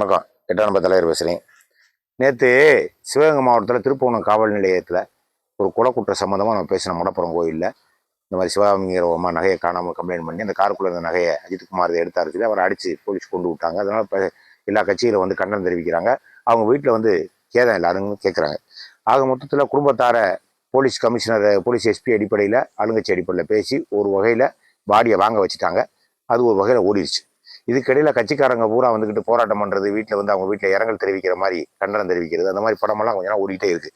வணக்கம். எட்டாம் நம்பர் தலைவர் பேசுகிறேன் நேற்று சிவகங்கை மாவட்டத்தில் திருப்பூணம் காவல் நிலையத்தில் ஒரு குலக்குற்ற சம்மந்தமாக நம்ம பேசின மடப்புறம் கோயிலில் இந்த மாதிரி சிவகாமிங்கிற அம்மா நகையை காணாமல் கம்ப்ளைண்ட் பண்ணி அந்த காருக்குள்ளே இருந்த நகையை அஜித்குமார் இதை எடுத்தாரு சொல்லி அவரை அடித்து போலீஸ் கொண்டு விட்டாங்க. அதனால் இப்போ எல்லா கட்சியிலும் வந்து கண்டனம் தெரிவிக்கிறாங்க. அவங்க வீட்டில் வந்து கேதம் எல்லாரும் கேட்குறாங்க ஆக மொத்தத்தில் குடும்பத்தார போலீஸ் கமிஷனர் போலீஸ் எஸ்பி அடிப்படையில் ஆளுங்கட்சி அடிப்படையில் பேசி ஒரு வகையில் பாடியை வாங்க வச்சுட்டாங்க. அது ஒரு வகையில் ஓடிடுச்சு இதுக்கிடையில் கட்சிக்காரங்க பூரா வந்துக்கிட்டு போராட்டம் பண்ணுறது வீட்டில் வந்து அவங்க வீட்டில் இரங்கல் தெரிவிக்கிற மாதிரி கண்டனம் தெரிவிக்கிறது அந்த மாதிரி படமெல்லாம் கொஞ்சம் நாள் ஓடிட்டே இருக்கு.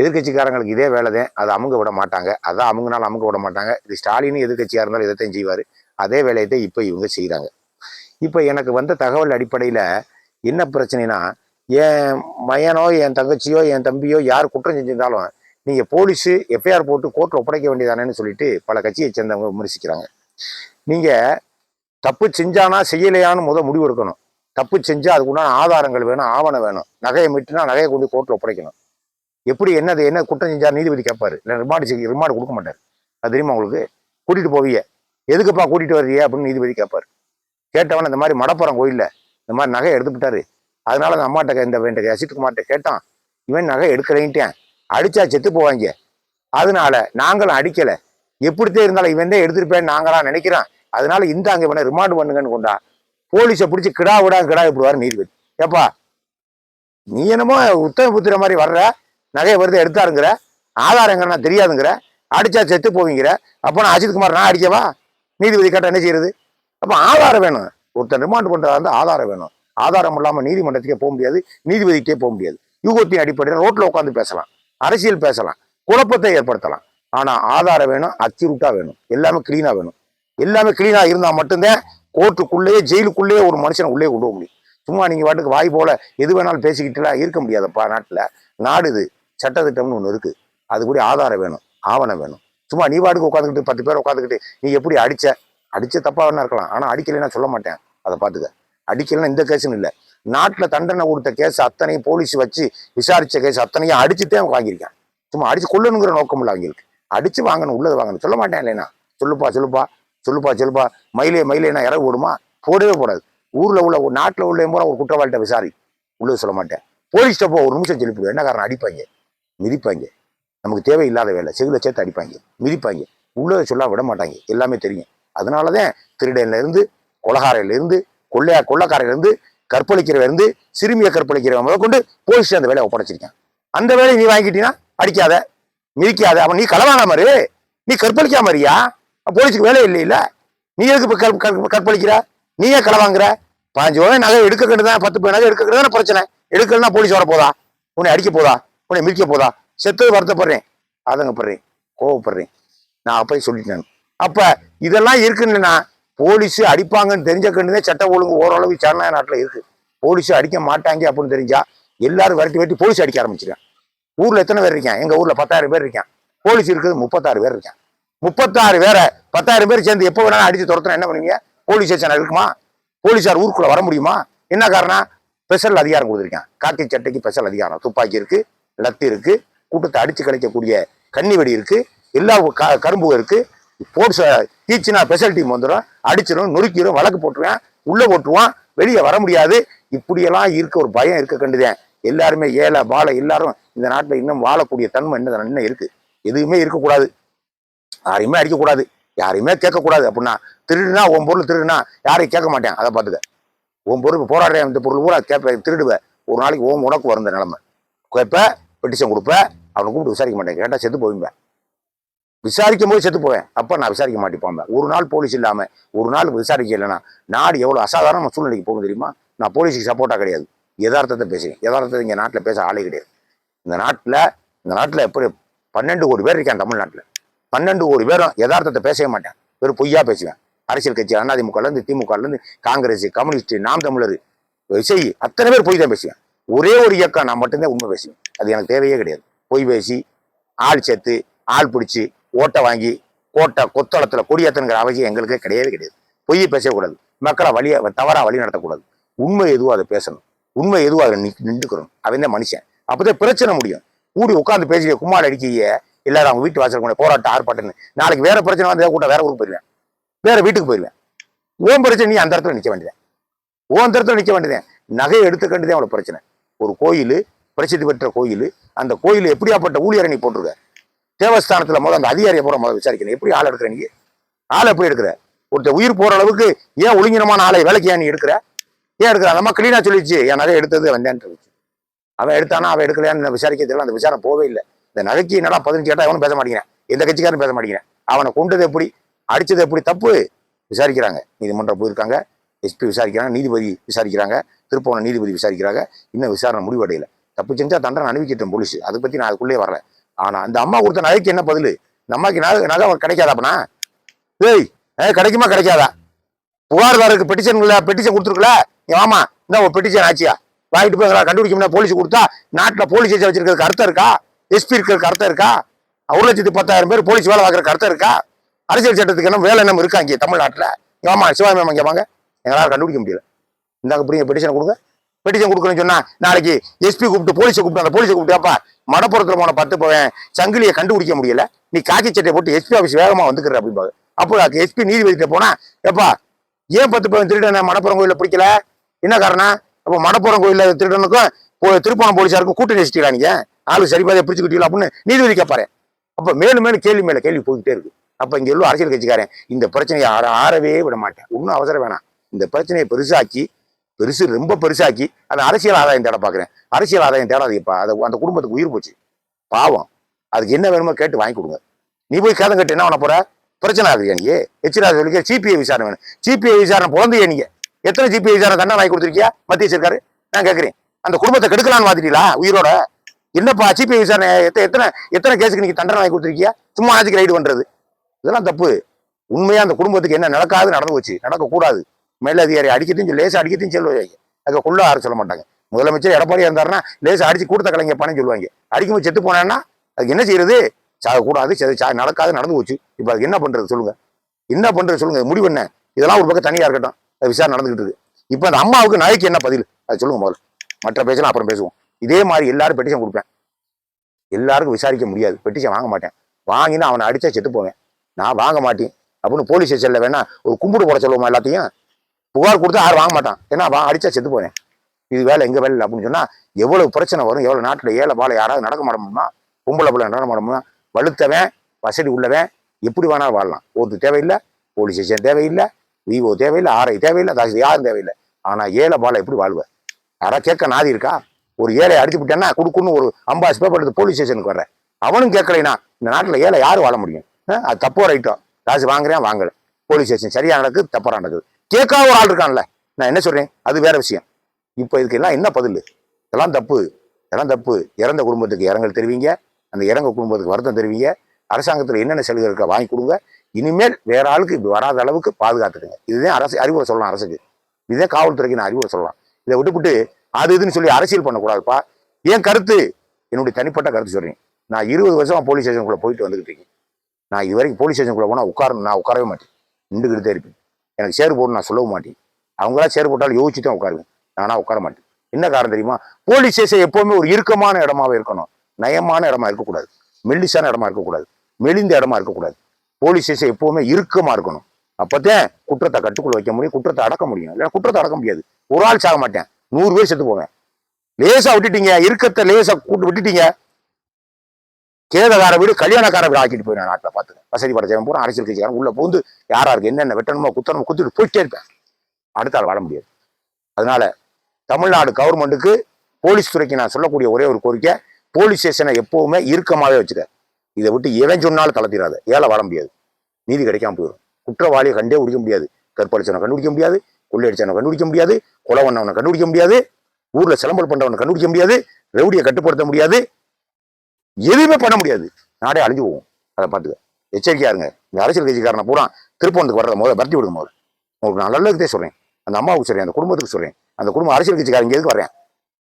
எதிர்க்கட்சிக்காரங்களுக்கு இதே வேலை தான். அதை அமுங்க விட மாட்டாங்க. அதான் அமுங்கினாலும் அமுங்க விட மாட்டாங்க. இது ஸ்டாலின் எதிர்க்கட்சியாக இருந்தாலும் இதைத்தான் செய்வார். அதே வேலையை தான் இப்போ இவங்க செய்கிறாங்க இப்போ எனக்கு வந்த தகவல் அடிப்படையில் என்ன பிரச்சனைனா என் மயனோ என் தங்கச்சியோ என் தம்பியோ யார் குற்றம் செஞ்சிருந்தாலும் நீங்கள் போலீஸு எஃப்ஐஆர் போட்டு கோர்ட்டில் ஒப்படைக்க வேண்டியதானேன்னு சொல்லிட்டு பல கட்சியை சேர்ந்தவங்க விமர்சிக்கிறாங்க. நீங்கள் தப்பு செஞ்சானா செய்யலையான்னு முத முடிவு எடுக்கணும். தப்பு செஞ்சா அதுக்குண்டான ஆதாரங்கள் வேணும் ஆவணம் வேணும். நகையை மீட்டுனா நகையை கொண்டு கோர்ட்டில் ஒப்படைக்கணும். எப்படி என்னது என்ன குற்றம் செஞ்சார் நீதிபதி கேட்பாரு? இல்லை ரிமாண்டு செய்ய ரிமாண்ட் கொடுக்க மாட்டார். அது தெரியுமா உங்களுக்கு? கூட்டிகிட்டு போவீங்க. எதுக்குப்பா கூட்டிகிட்டு வர்றீங்க அப்படின்னு நீதிபதி கேட்பார். கேட்டவன் இந்த மாதிரி மடப்புறம் கோயிலில் இந்த மாதிரி நகை எடுத்துக்கிட்டாரு அதனால அந்த அம்மாட்ட இந்த வேண்ட அசித்குமார்ட்ட கேட்டான். இவன் நகை எடுக்கலைன்ட்டேன். அடிச்சா செத்து போவாங்க. அதனால நாங்களும் அடிக்கலை. எப்படித்தே இருந்தாலும் இவன் தான் எடுத்துருப்பேன்னு நாங்களாம் நினைக்கிறான் அதனால இந்த அங்கே இவனை ரிமாண்ட் பண்ணுங்கன்னு கொண்டா போலீஸை பிடிச்சி கிடா விடா கிடா இப்படி நீதிபதி. ஏப்பா நீ என்னமோ உத்தம புத்திர மாதிரி வர்ற நகையை வருது எடுத்தாருங்கிற ஆதாரம் எங்கன்னா தெரியாதுங்கிற அடிச்சா செத்து போவீங்கிற அப்போ நான் அஜித்குமார் நான் அடிக்கவா? நீதிபதி கேட்டால் என்ன செய்யறது? அப்போ ஆதாரம் வேணும். ஒருத்தன் ரிமாண்ட் பண்ணுறதா இருந்தால் ஆதாரம் வேணும். ஆதாரம் இல்லாமல் நீதிமன்றத்துக்கே போக முடியாது நீதிபதிக்கே போக முடியாது. யூகத்தின் அடிப்படையில் ரோட்டில் உட்காந்து பேசலாம் அரசியல் பேசலாம் குழப்பத்தை ஏற்படுத்தலாம். ஆனால் ஆதாரம் வேணும் அச்சுருட்டாக வேணும். எல்லாமே க்ளீனாக வேணும். எல்லாமே கிளீனாக இருந்தால் மட்டும்தான் கோர்ட்டுக்குள்ளேயே ஜெயிலுக்குள்ளேயே ஒரு மனுஷனை உள்ளே கொண்டு போக முடியும். சும்மா நீங்கள் வாட்டுக்கு வாய் போல் எது வேணாலும் பேசிக்கிட்டுலாம் இருக்க முடியாதப்பா நாட்டில். நாடு இது. சட்டத்திட்டம்னு ஒன்று இருக்குது அது கூட ஆதாரம் வேணும் ஆவணம் வேணும். சும்மா நீ வாட்டுக்கு உட்காந்துக்கிட்டு பத்து பேர் உட்காந்துக்கிட்டு நீ எப்படி அடித்த அடித்த தப்பாக வேணா இருக்கலாம். ஆனால் அடிக்கலைன்னா சொல்ல மாட்டேன். அதை பார்த்துக்க அடிக்கலைன்னா இந்த கேஸுன்னு இல்லை. நாட்டில் தண்டனை கொடுத்த கேஸ் அத்தனையும் போலீஸ் வச்சு விசாரித்த கேஸ் அத்தனையும் அடிச்சுட்டே அவங்க வாங்கியிருக்கேன். சும்மா அடிச்சு கொள்ளணுங்கிற நோக்கம் இல்லை அவங்களுக்கு அடிச்சு வாங்கணும் உள்ளது வாங்கணும். சொல்ல மாட்டேன் இல்லைனா சொல்லுப்பா சொல்லுப்பா. சொல்லுப்பா சொல்லுப்பா. மயிலே மயிலேனா இறகு போடுமா? போடவே போடாது. ஊரில் உள்ள ஒரு நாட்டில் உள்ள பூரா ஒரு குற்றவாளிகிட்ட விசாரி உள்ளது சொல்ல மாட்டேன். போலீஸ்ட்ட போ ஒரு நிமிஷம் சொல்லிவிடுவேன் என்ன காரணம்? அடிப்பாங்க. மிதிப்பாங்க. நமக்கு தேவையில்லாத வேலை. செகுல சேர்த்து அடிப்பாங்க. மிதிப்பாங்க. உள்ளதை சொல்ல விட மாட்டாங்க. எல்லாமே தெரியும். அதனால தான் இருந்து கொலகாரையிலேருந்து கொள்ளையா கொள்ளக்காரையிலேருந்து கற்பழிக்கிறவருந்து இருந்து சிறுமியை கற்பழிக்கிறவன் முதல் கொண்டு போலீஸ் அந்த வேலையை ஒப்படைச்சிருக்கேன். அந்த வேலையை நீ வாங்கிட்டீங்கன்னா அடிக்காத. மிதிக்காத. அவன் நீ களவான மாதிரி நீ கற்பழிக்காம மாதிரியா போலீஸுக்கு வேலை இல்லையில நீ எதுக்கு கற்பழிக்கிற? கற்ப- ஏன் கற்பழிக்கிற நீயே பாஞ்சு ரூபாய் நகை எடுக்க கண்டுதான் பத்து பேர் நகை எடுக்க தானே பிரச்சனை. எடுக்கலன்னா போலீஸ் வர போதா உன்னை அடிக்க போதா? உன்னை மிதிக்க போதா? செத்து வருத்தப்படுறேன். ஆதங்கப்படுறேன். கோவப்படுறேன். நான் அப்பயே சொல்லிட்டேன் அப்ப இதெல்லாம் இருக்குன்னா போலீஸ் அடிப்பாங்கன்னு தெரிஞ்ச கண்டுதான் சட்ட ஒழுங்கு ஓரளவு சரணா நாட்டுல இருக்கு. போலீஸ் அடிக்க மாட்டாங்க அப்படின்னு தெரிஞ்சா எல்லாரும் விரட்டி வெட்டி போலீஸ் அடிக்க ஆரம்பிச்சிருக்கேன் ஊர்ல எத்தனை பேர் இருக்கான் எங்க ஊர்ல பத்தாயிரம் பேர் இருக்கான் போலீஸ் இருக்குது முப்பத்தாறு பேர் இருக்கான் முப்பத்தாறு பேரை பத்தாயிரம் பேர் சேர்ந்து எப்போ வேணாலும் அடிச்சு துரத்துனா என்ன பண்ணுவீங்க? போலீஸ் ஸ்டேஷன் இருக்குமா? போலீஸார் ஊருக்குள்ளே வர முடியுமா? என்ன காரணம்? ஸ்பெஷல் அதிகாரம் கொடுத்துருக்கேன் காக்கி சட்டைக்கு ஸ்பெஷல் அதிகாரம். துப்பாக்கி இருக்கு லத்தி இருக்குது கூட்டத்தை அடித்து கிடைக்கக்கூடிய கன்னி வெடி இருக்குது எல்லா க- கரும்பு இருக்குது போர்ட்ஸ் டீச்சுனா ஸ்பெஷல் டீம் வந்துடும் அடிச்சிடும் நொறுக்கிடும் வழக்கு போட்டுருவேன் உள்ளே போட்டுருவான் வெளியே வர முடியாது. இப்படியெல்லாம் இருக்க ஒரு பயம் இருக்க கண்டுதேன் எல்லாருமே ஏழை பாலை எல்லாரும் இந்த நாட்டில் இன்னும் வாழக்கூடிய தன்மை என்ன இன்னும் இருக்குது எதுவுமே இருக்கக்கூடாது. யாரையுமே அடிக்கக்கூடாது. யாரையுமே கேட்கக்கூடாது அப்படின்னா திருடுனா உன் பொருள் திருடுனா யாரையும் கேட்க மாட்டேன். அதை பார்த்துக்க. உன் பொருள் போராடுற இந்த பொருள் கூட கேட்பேன் திருடுவேன் ஒரு நாளைக்கு ஓம் உனக்கு வரும் இந்த நிலமை. கேட்ப பெட்டிஷன் கொடுப்பேன் அவனை கூப்பிட்டு விசாரிக்க மாட்டேன். கேட்டால் செத்து போவீங்க. விசாரிக்கும் போது செத்து போவேன். அப்போ நான் விசாரிக்க மாட்டேன் ஒரு நாள் போலீஸ் இல்லாமல் ஒரு நாள் விசாரிக்க இல்லைன்னா நாடு எவ்வளோ அசாதாரண சூழ்நிலைக்கு போகும் தெரியுமா? நான் போலீஸுக்கு சப்போர்ட்டாக கிடையாது. யதார்த்தத்தை பேசுகிறேன் யதார்த்தத்தை இங்கே நாட்டில் பேச ஆளே கிடையாது. இந்த நாட்டில் இந்த நாட்டில் எப்படி பன்னெண்டு கோடி பேர் இருக்கேன் தமிழ்நாட்டில். பன்னெண்டு கோடி பேரும் யதார்த்தத்தை பேசவே மாட்டேன். வெறும் பொய்யா பேசுவேன். அரசியல் கட்சி அதிமுகலேருந்து திமுகலேருந்து காங்கிரஸ் கம்யூனிஸ்ட் நாம் தமிழர் இசை அத்தனை பேர் பொய் தான் பேசுவேன். ஒரே ஒரு இயக்கம் நான் மட்டும்தான் உண்மை பேசுவேன். அது எனக்கு தேவையே கிடையாது. பொய் பேசி ஆள் சேர்த்து ஆள் பிடிச்சி ஓட்டை வாங்கி கோட்டை கொத்தளத்தில் கொடியேத்தனுங்கிற அவசியம் எங்களுக்கே கிடையவே கிடையாது. பொய்யை பேசக்கூடாது. மக்களை வழிய தவறாக வழி நடத்தக்கூடாது. உண்மை எதுவோ அதை பேசணும். உண்மை எதுவோ அதை நின்றுக்கணும். அவன் தான் மனுஷன். அப்போதான் பிரச்சனை முடியும். கூடி உட்காந்து பேசிய கும்மாடு அடிக்கையே எல்லாரும் அவங்க வீட்டு வாசல் கொண்டு போராட்டம் ஆர்ப்பாட்டம்னு. நாளைக்கு வேற பிரச்சனை வந்து கூட வேற ஊருக்கு போயிடுவேன் வேற வீட்டுக்கு போயிடுவேன் ஓம் பிரச்சனை நீ அந்த இடத்துல நிற்க வேண்டியது ஓம் இடத்துல நிற்க வேண்டியது நகையை எடுத்துக்கண்டு தான் பிரச்சனை. ஒரு கோயில் பிரசித்தி பெற்ற கோயில் அந்த கோயில் எப்படியாப்பட்ட ஊழியரை நீ போட்டிருக்க? தேவஸ்தானத்துல முதல் அந்த அதிகாரியை போகிற முதல் விசாரிக்கணும். எப்படி ஆள் எடுக்கிற நீ? ஆள் எப்படி எடுக்கிற? ஒருத்தர் உயிர் போகிற அளவுக்கு ஏன் ஒழுங்கினமான ஆளை வேலைக்கு ஏன் நீ எடுக்கிற? ஏன் எடுக்கிற? அந்த அம்மா க்ளீனாக சொல்லிச்சு என் நகை எடுத்தது வந்தேன்னு சொல்லிச்சு அவன் எடுத்தானா? அவன் எடுக்கலையான்னு விசாரிக்க தெரியல அந்த விசாரம் போவே இல்லை. இந்த நகைக்கு என்னடா பதினஞ்சு கேட்டா அவனும் பேச மாட்டேங்கிறேன்? எந்த கட்சிக்காரன் பேச மாட்டேங்கிறேன். அவனை கொண்டது எப்படி? அடித்தது எப்படி? தப்பு. விசாரிக்கிறாங்க. நீதிமன்றம் போயிருக்காங்க. எஸ்பி விசாரிக்கிறாங்க. நீதிபதி விசாரிக்கிறாங்க. திருப்பவன நீதிபதி விசாரிக்கிறாங்க. இன்னும் விசாரணை முடிவடையல. தப்பு செஞ்சா தண்டனை அனுபவிக்கட்டும் போலீஸ். அதை பற்றி நான் அதுக்குள்ளே வரல. ஆனால் அந்த அம்மா கொடுத்த நகைக்கு என்ன பதில்? இந்த அம்மாக்கு நகை நகை கிடைக்காதா அப்பனா ஏய் கிடைக்குமா? கிடைக்காதா? புகார்தாருக்கு பெட்டிஷன் பெட்டிஷன் கொடுத்துருக்கல? நீ வாமா இந்த ஒரு பெட்டிஷன் ஆச்சியா? வாங்கிட்டு போய் கண்டுபிடிக்க முடியாது போலீஸ் கொடுத்தா நாட்டில் போலீஸ் ஸ்டேஷன் வச்சிருக்கிறதுக்கு அர்த்தம் இருக்கா? எஸ்பி இருக்கிறதுக்கு அர்த்தம் இருக்கா? ஒரு லட்சத்தி பத்தாயிரம் பேர் போலீஸ் வேலை பார்க்கறதுக்கு அர்த்தம் இருக்கா? அரசியல் சட்டத்துக்கு என்ன வேலை என்ன இருக்கா இங்கே தமிழ்நாட்டில்? ஆமா சிவாமி மேம் இங்கே வாங்க. எங்களால் கண்டுபிடிக்க முடியல. இந்தாங்க பிடிங்க பெட்டிஷன் கொடுங்க. பெட்டிஷன் கொடுக்கணும்னு சொன்னா நாளைக்கு எஸ்பி கூப்பிட்டு போலீஸை கூப்பிட்டு அந்த போலீஸை கூப்பிட்டு அப்பா போன பத்து போவேன் சங்கிலியை கண்டுபிடிக்க முடியல. நீ காக்கி சட்டை போட்டு எஸ்பி ஆஃபீஸ் வேகமாக வந்துக்கிற அப்படிம்பாங்க. அப்போ எஸ்பி நீதிபதிட்ட போனா எப்பா ஏன் பத்து பவன் திருடனை மடப்புறம் கோயிலில் பிடிக்கல? என்ன காரணம்? அப்போ மடப்புறம் கோயிலில் திருடனுக்கும் திருப்பணம் போலீஸாருக்கும் கூட்டணி வச்சுட்டீங்களா நீங்க? ஆளு சரிபாதையை பிடிச்சுக்கிட்டீங்களா அப்படின்னு நீதிபதி கேட்பாரு அப்ப மேலும் மேலும் கேள்வி மேல கேள்வி போய்கிட்டே இருக்கு. அப்ப இங்க உள்ள அரசியல் கட்சிக்காரன் இந்த பிரச்சனையை ஆற ஆறவே விட மாட்டேன். ஒன்றும் அவசரம் வேணாம். இந்த பிரச்சனையை பெருசாக்கி பெருசு ரொம்ப பெருசாக்கி அந்த அரசியல் ஆதாயம் தேட பாக்குறேன். அரசியல் ஆதாயம் தேடாதீப்பா அதை அந்த குடும்பத்துக்கு உயிர் போச்சு. பாவம். அதுக்கு என்ன வேணுமோ கேட்டு வாங்கி கொடுங்க. நீ போய் கதை கேட்டு என்ன பண்ண போற? பிரச்சனை ஆகுது நீ? எச்சிராஜ் சொல்லிக்க சிபிஐ விசாரணை வேணும். சிபிஐ விசாரணை பிறந்தையே நீங்க? எத்தனை சிபிஐ விசாரணை தண்டனை வாங்கி கொடுத்துருக்கியா? மத்திய சர்க்காரு? நான் கேட்கறேன் அந்த குடும்பத்தை கெடுக்கலான்னு பார்த்துட்டீங்களா உயிரோட? என்னப்பா சிபிஐ விசாரணை எத்தனை எத்தனை கேஸுக்கு நீங்க தண்டனை வாங்கி கொடுத்துருக்கியா? சும்மா ஆச்சு ரைடு பண்றது. இதெல்லாம் தப்பு. உண்மையா அந்த குடும்பத்துக்கு என்ன நடக்காது நடந்து போச்சு நடக்கக்கூடாது. மேலதிகாரி அடிக்கத்தையும் சொல்லி லேசா அடிக்கத்தையும் சொல்லுவாங்க அதுக்கு கொள்ள யாரும் சொல்ல மாட்டாங்க. முதலமைச்சர் எடப்பாடியா இருந்தாருன்னா லேசா அடிச்சு கூட்டத்த கலைஞர் பணம் சொல்லுவாங்க. அடிக்கும் செத்து போனேன்னா அதுக்கு என்ன செய்யறது? சாகக்கூடாது சரி சா நடக்காது நடந்து போச்சு. இப்போ அதுக்கு என்ன பண்றது சொல்லுங்க. என்ன பண்றது சொல்லுங்க. முடிவு என்ன? இதெல்லாம் ஒரு பக்கம் தனியா இருக்கட்டும். அது விசாரணை நடந்துகிட்டு இருக்கு. இப்போ அந்த அம்மாவுக்கு நாய்க்கு என்ன பதில்? அது சொல்லுங்க முதல்ல. மற்ற பேச்சலாம் அப்புறம் பேசுவோம். இதே மாதிரி எல்லாரும் பெட்டிஷன் கொடுப்பேன். எல்லாருக்கும் விசாரிக்க முடியாது. பெட்டிஷன் வாங்க மாட்டேன். வாங்கினா அவனை அடிச்சா செத்து போவேன். நான் வாங்க மாட்டேன். அப்படின்னு போலீஸ் ஸ்டேஷன்ல வேணா ஒரு கும்பிடு போட சொல்லுவோமா எல்லாத்தையும்? புகார் கொடுத்தா யாரும் வாங்க மாட்டான். ஏன்னா வா அடிச்சா செத்து போவேன். இது வேலை எங்க வேலை இல்லை அப்படின்னு சொன்னா எவ்வளவு பிரச்சனை வரும் எவ்வளவு நாட்டுல ஏழை பாலை யாராவது நடக்க மாட்டோம்னா பொம்பளை பிள்ளை நடக்க மாட்டோம்னா வலுத்தவன் வசதி உள்ளவன் எப்படி வேணாலும் வாழலாம். ஒருத்தர் தேவையில்லை போலீஸ் ஸ்டேஷன் தேவையில்லை விவோ தேவையில்லை ஆர்ஐ தேவையில்லை தாசி யாரும் தேவையில்லை. ஆனால் ஏழை பாலை எப்படி வாழ்வேன் யாராவது கேட்க நாதி இருக்கா? ஒரு ஏழை அடிச்சு விட்டேன்னா கொடுக்குன்னு ஒரு அம்பாசி பேப்பர் எடுத்து போலீஸ் ஸ்டேஷனுக்கு வர்றேன். அவனும் கேட்கலைனா இந்த நாட்டில் ஏழை யார் வாழ முடியும்? அது தப்போ ரைட்டோ? காசு வாங்குறேன் வாங்கல. போலீஸ் ஸ்டேஷன் சரியாக நடக்குது தப்பாக நடக்குது. கேட்காத ஒரு ஆள் இருக்கான்ல. நான் என்ன சொல்கிறேன் அது வேற விஷயம். இப்போ இதுக்கு எல்லாம் என்ன பதில்? இதெல்லாம் தப்பு. இதெல்லாம் தப்பு. இறந்த குடும்பத்துக்கு இரங்கல் தெரிவிங்க. அந்த இறங்க குடும்பத்துக்கு வருத்தம் தெரிவிங்க. அரசாங்கத்தில் என்னென்ன சலுகை இருக்கா வாங்கி கொடுங்க. இனிமேல் வேற ஆளுக்கு இப்படி வராத அளவுக்கு பாதுகாத்துக்குங்க. இதுதான் அரசு அறிவுரை சொல்லலாம் அரசுக்கு. இதுதான் காவல்துறைக்கு நான் அறிவுரை சொல்லலாம். இதை விட்டுவிட்டு அது இதுன்னு சொல்லி அரசியல் பண்ணக்கூடாதுப்பா. என் கருத்து என்னுடைய தனிப்பட்ட கருத்து சொல்கிறேன் நான் இருபது வருஷமாக போலீஸ் ஸ்டேஷனுக்குள்ளே போயிட்டு வந்துகிட்டு இருக்கேன். நான் இது வரைக்கும் போலீஸ் ஸ்டேஷனுக்குள்ளே போனால் உட்கார நான் உட்காரவே மாட்டேன். நின்றுக்கிட்டு தான் இருப்பேன். எனக்கு சேர் போடணும் நான் சொல்லவும் மாட்டேன். அவங்களா சேர் போட்டாலும் யோசிச்சு தான் உட்காருவேன். நானா உட்கார மாட்டேன். என்ன காரணம் தெரியுமா? போலீஸ் ஸ்டேஷன் எப்போவுமே ஒரு இறுக்கமான இடமாவே இருக்கணும். நயமான இடமா இருக்கக்கூடாது. மெல்லிசான இடமா இருக்கக்கூடாது. மெலிந்த இடமா இருக்கக்கூடாது. போலீஸ் ஸ்டேஷன் எப்போவுமே இறுக்கமாக இருக்கணும். அப்போதான் குற்றத்தை கட்டுக்குள்ள வைக்க முடியும் குற்றத்தை அடக்க முடியும். இல்லை குற்றத்தை அடக்க முடியாது. ஒரு ஆள் சாக மாட்டேன். நூறு பேர் செத்து போவேன் லேசா விட்டுட்டீங்க இறுக்கத்தை லேசா கூட்டு விட்டுட்டீங்க. கேதகார வீடு கல்யாணக்கார வீடு ஆக்கிட்டு போயிடும் நாட்டில் பார்த்து வசதி படைச்சவன் பூரா அரசியல் கட்சிக்காரன். உள்ள பூந்து யாரா இருக்கு என்னென்ன வெட்டணுமோ குத்தணுமோ குத்திட்டு போயிட்டே இருப்பேன். அடுத்தால் வாழ முடியாது. அதனால தமிழ்நாடு கவர்மெண்ட்டுக்கு போலீஸ் துறைக்கு நான் சொல்லக்கூடிய ஒரே ஒரு கோரிக்கை போலீஸ் ஸ்டேஷனை எப்பவுமே இறுக்கமாகவே வச்சுக்க. இதை விட்டு எவன் சொன்னாலும் தளர்த்திடாத ஏழை வாழ முடியாது. நீதி கிடைக்காம போயிடும். குற்றவாளியை கண்டே பிடிக்க முடியாது. கற்பழிச்சவனை கண்டுபிடிக்க முடியாது. கொள்ளையடிச்சவனை கண்டுபிடிக்க முடியாது. கொலை பண்ணவனை கண்டுபிடிக்க முடியாது. ஊர்ல சிலம்பல் பண்றவனை கண்டுபிடிக்க முடியாது. ரவுடியை கட்டுப்படுத்த முடியாது. எதுவுமே பண்ண முடியாது. நாடே அழிஞ்சு போகும். அதை பார்த்துக்க. எச்சரிக்கையா இருங்க. இந்த அரசியல் கட்சிக்காரனை பூரா திருப்பவனுக்கு வர்றத முதல்ல பரட்டி விடுங்க முதல்ல. உங்களுக்கு நான் நல்லதுக்கே சொல்றேன். அந்த அம்மாவுக்கு சொல்றேன். அந்த குடும்பத்துக்கு சொல்றேன். அந்த குடும்பம் அரசியல் கட்சிக்காரன். இங்க எதுக்கு வர்றேன்?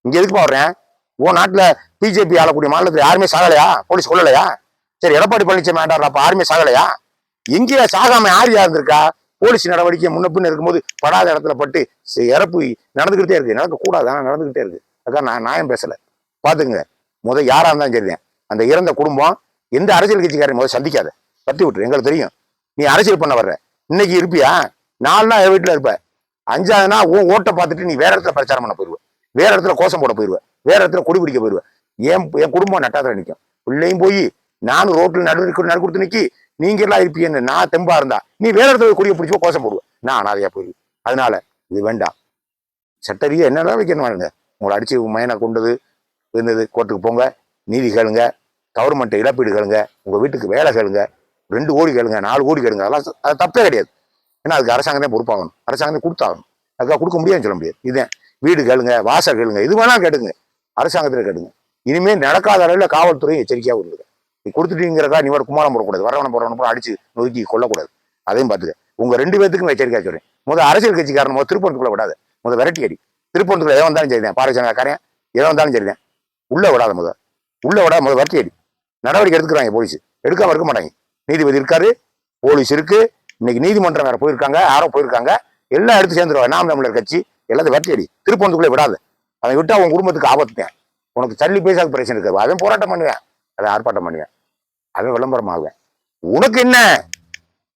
இங்க எதுக்கு வர்றேன்? உன் நாட்டுல பிஜேபி ஆளக்கூடிய மாநிலத்தில் யாருமே சாகலையா? போலீஸ் கொள்ளலையா சரி எடப்பாடி பழனிசாமி ஆண்டார் அப்ப யாருமே சாகலையா? எங்கேயா சாகாம யார் இருந்திருக்கா? போலீஸ் நடவடிக்கை முன்னப்பின்னு இருக்கும்போது படாத இடத்துல பட்டு இறப்பு நடந்துகிட்டே இருக்கு. நடக்கக்கூடாது. ஆனால் நடந்துக்கிட்டே இருக்கு. அதான் நான் நியாயம் பேசல. பார்த்துங்க முதல் யாராக இருந்தாலும் சரிதான் அந்த இறந்த குடும்பம் எந்த அரசியல் கட்சிக்காரையும் முதல் சந்திக்காத. தட்டி விட்டுரு. எங்களுக்கு தெரியும். நீ அரசியல் பண்ண வர்ற. இன்னைக்கு இருப்பியா? நாலு நாள் வீட்டுல இருப்ப. அஞ்சாவதுனா உன் ஓட்டை பார்த்துட்டு நீ வேற இடத்துல பிரச்சாரம் பண்ண போயிருவ. வேற இடத்துல கோஷம் போட போயிருவ. வேற இடத்துல கொடி பிடிக்க போயிருவ. என் என் குடும்பம் நட்டாத நிற்கும் பிள்ளையும் போய் நானும் ரோட்ல நடு நடு கொடுத்து நிற்கி நீங்க எல்லாம் இருப்பீங்க நான் தெம்பா இருந்தா. நீ வேற இடத்துல குடிய பிடிச்சி கோஷம் போடுவேன் நான் அனாதையா போயிருவேன் அதனால இது வேண்டாம். சட்டரியா என்ன வைக்கணும் வாருங்க உங்களை அடிச்சு மயனை கொண்டது இருந்தது கோர்ட்டுக்கு போங்க. நீதி கேளுங்க. கவர்மெண்ட் இழப்பீடு கேளுங்க. உங்க வீட்டுக்கு வேலை கேளுங்க. ரெண்டு கோடி கேளுங்க நாலு கோடி கேளுங்க. அதெல்லாம் அது தப்பே கிடையாது. ஏன்னா அதுக்கு அரசாங்கமே பொறுப்பாகணும். அரசாங்கமே கொடுத்தாகணும். அதுக்காக கொடுக்க முடியாதுன்னு சொல்ல முடியாது. இதுதான் வீடு கேளுங்க வாசல் கேளுங்க இது வேணாலும் கேட்டுங்க அரசாங்கத்தில் கேட்டுங்க இனிமேல் நடக்காத அளவில் காவல்துறை எச்சரிக்கையாக இருந்தது நீ கொடுத்துட்டீங்கிறதா நீ ஒரு குமாரம் போடக்கூடாது. வரவனை போறவனை போட அடிச்சு நொறுக்கி கொல்லக்கூடாது. அதையும் பார்த்துக்க. உங்க ரெண்டு பேத்துக்கும் எச்சரிக்கையாக சொல்றேன். முதல் அரசியல் கட்சிக்காரன் முதல் திருப்பணத்துக்குள்ள விடாது. முதல் விரட்டி அடி. திருப்பணத்துக்குள்ள எதை வந்தாலும் சரிதான். பாரதியாக்காரன் எதை வந்தாலும் சரிதான். உள்ள விடாத முத உள்ள விடாத முதல் விரட்டி அடி. நடவடிக்கை எடுத்துக்கிறாங்க போலீஸ். எடுக்காம இருக்க மாட்டாங்க. நீதிபதி இருக்காரு போலீஸ் இருக்கு. இன்னைக்கு நீதிமன்றம் வேற போயிருக்காங்க யாரோ போயிருக்காங்க. எல்லாம் எடுத்து சேர்ந்துருவாங்க. நாம் தமிழர் கட்சி. எல்லாத்தையும் விரட்டி அடி. திருப்பணத்துக்குள்ளே விடாது. அதை விட்டா உன் குடும்பத்துக்கு ஆபத்து தான் உனக்கு தள்ளி பேசாத பிரச்சனை இருக்காது. அவன் போராட்டம் பண்ணுவேன். அதை ஆர்ப்பாட்டம் பண்ணுவேன். அவன் விளம்பரம் உனக்கு என்ன?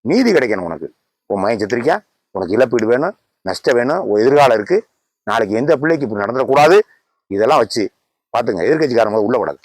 நீதி கிடைக்கணும் உனக்கு. உன் மயன் செத்துருக்கியா? உனக்கு இழப்பீடு வேணும் நஷ்டம் வேணும் உன் எதிர்காலம் இருக்கு. நாளைக்கு எந்த பிள்ளைக்கு இப்படி நடந்துடக்கூடாது? இதெல்லாம் வச்சு பார்த்துங்க எதிர்கட்சிக்காரங்க உள்ள விடாது